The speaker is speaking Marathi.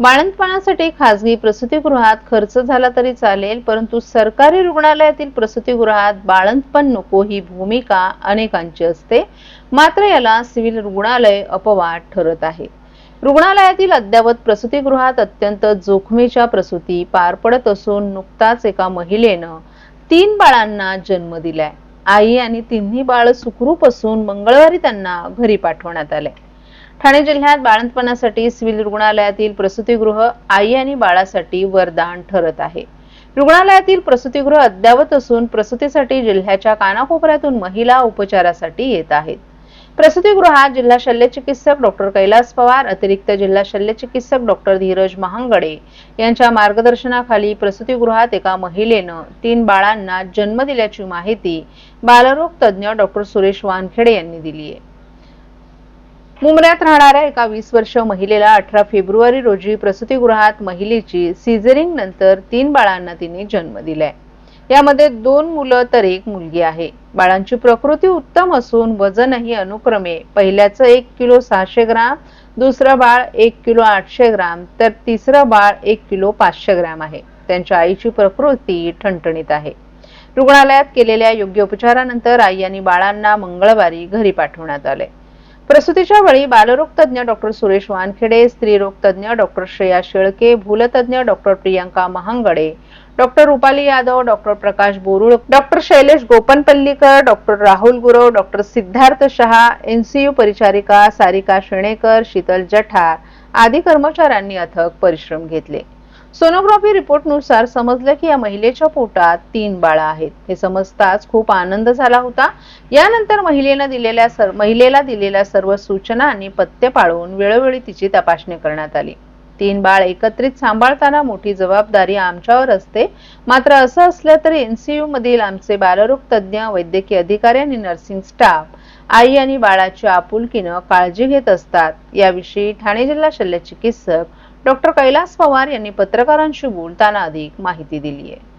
बाळंतपणासाठी खासगी प्रसूतीगृहात खर्च झाला तरी चालेल परंतु सरकारी रुग्णालयातील प्रसूतीगृहात बाळंतपण नको ही भूमिका अनेकांची असते. मात्र याला सिव्हिल रुग्णालय अपवाद ठरत आहे. रुग्णालयातील अद्ययावत प्रसूतीगृहात अत्यंत जोखमीच्या प्रसूती पार पडत असून नुकताच एका महिलेनं तीन बाळांना जन्म दिलाय. आई आणि तिन्ही बाळ सुखरूप असून मंगळवारी त्यांना घरी पाठवण्यात आले ठाणे जिल्ह्यात बाळंतपणासाठी सिव्हिल रुग्णालयातील प्रसूतीगृह आई आणि बाळासाठी वरदान ठरत आहे. रुग्णालयातील प्रसूतीगृह अद्ययावत असून प्रसूतीसाठी जिल्ह्याच्या कानाकोपऱ्यातून महिला उपचारासाठी येत आहेत. प्रसूतीगृहात जिल्हा शल्यचिकित्सक डॉक्टर कैलास पवार अतिरिक्त जिल्हा शल्यचिकित्सक डॉक्टर धीरज महांगडे यांच्या मार्गदर्शनाखाली प्रसूतीगृहात एका महिलेनं तीन बाळांना जन्म दिल्याची माहिती बालरोग तज्ज्ञ डॉक्टर सुरेश वानखेडे यांनी दिली आहे मुंबऱ्यात राहणाऱ्या एका वीस वर्ष महिलेला अठरा फेब्रुवारी रोजी प्रसूतीगृहात महिलेची सिझरिंग नंतर तीन बाळांना तिने जन्म दिलाय. यामध्ये दोन मुलं तर एक मुलगी आहे. बाळांची प्रकृती उत्तम असून वजनही अनुक्रमे. पहिल्याचं एक किलो सहाशे ग्राम दुसरं बाळ एक किलो आठशे ग्राम तर तिसरं बाळ एक किलो पाचशे ग्राम आहे. त्यांच्या आईची प्रकृती ठणठणीत आहे. रुग्णालयात केलेल्या योग्य उपचारानंतर आई आणि बाळांना मंगळवारी घरी पाठवण्यात आले प्रसूतीच्या वेळी बालरोग तज्ज्ञ डॉक्टर सुरेश वानखेडे स्त्रीरोग तज्ज्ञ doctor Shreya Shelke भूलतज्ञ doctor Priyanka Mahangade doctor Rupali Yadav doctor Prakash Borul doctor Shailesh Gopanpallikar doctor Rahul Gurav doctor Siddharth Shah NCU परिचारिका सारिका शेणेकर शीतल जठार आदी कर्मचाऱ्यांनी अथक परिश्रम घेतले. सोनोग्राफी रिपोर्टनुसार समजलं की या महिलेच्या पोटात तीन बाळा आहेत. हे समजताच खूप आनंद झाला होता. यानंतर महिलेनं दिलेल्या सर महिलेला दिलेल्या सर्व सूचना आणि पत्ते पाळून वेळोवेळी तिची तपासणी करण्यात आली. तीन बाळ एकत्रित सांभाळताना मोठी जबाबदारी आमच्यावर असते. मात्र असं असलं तरी एनसीयू मधील आमचे बालरोग तज्ज्ञ वैद्यकीय अधिकारी आणि नर्सिंग स्टाफ आई आणि बाळाची आपुलकीनं काळजी घेत असतात. याविषयी ठाणे जिल्हा शल्यचिकित्सक डॉक्टर कैलास पवार यांनी पत्रकारांशी बोलताना अधिक माहिती दिली आहे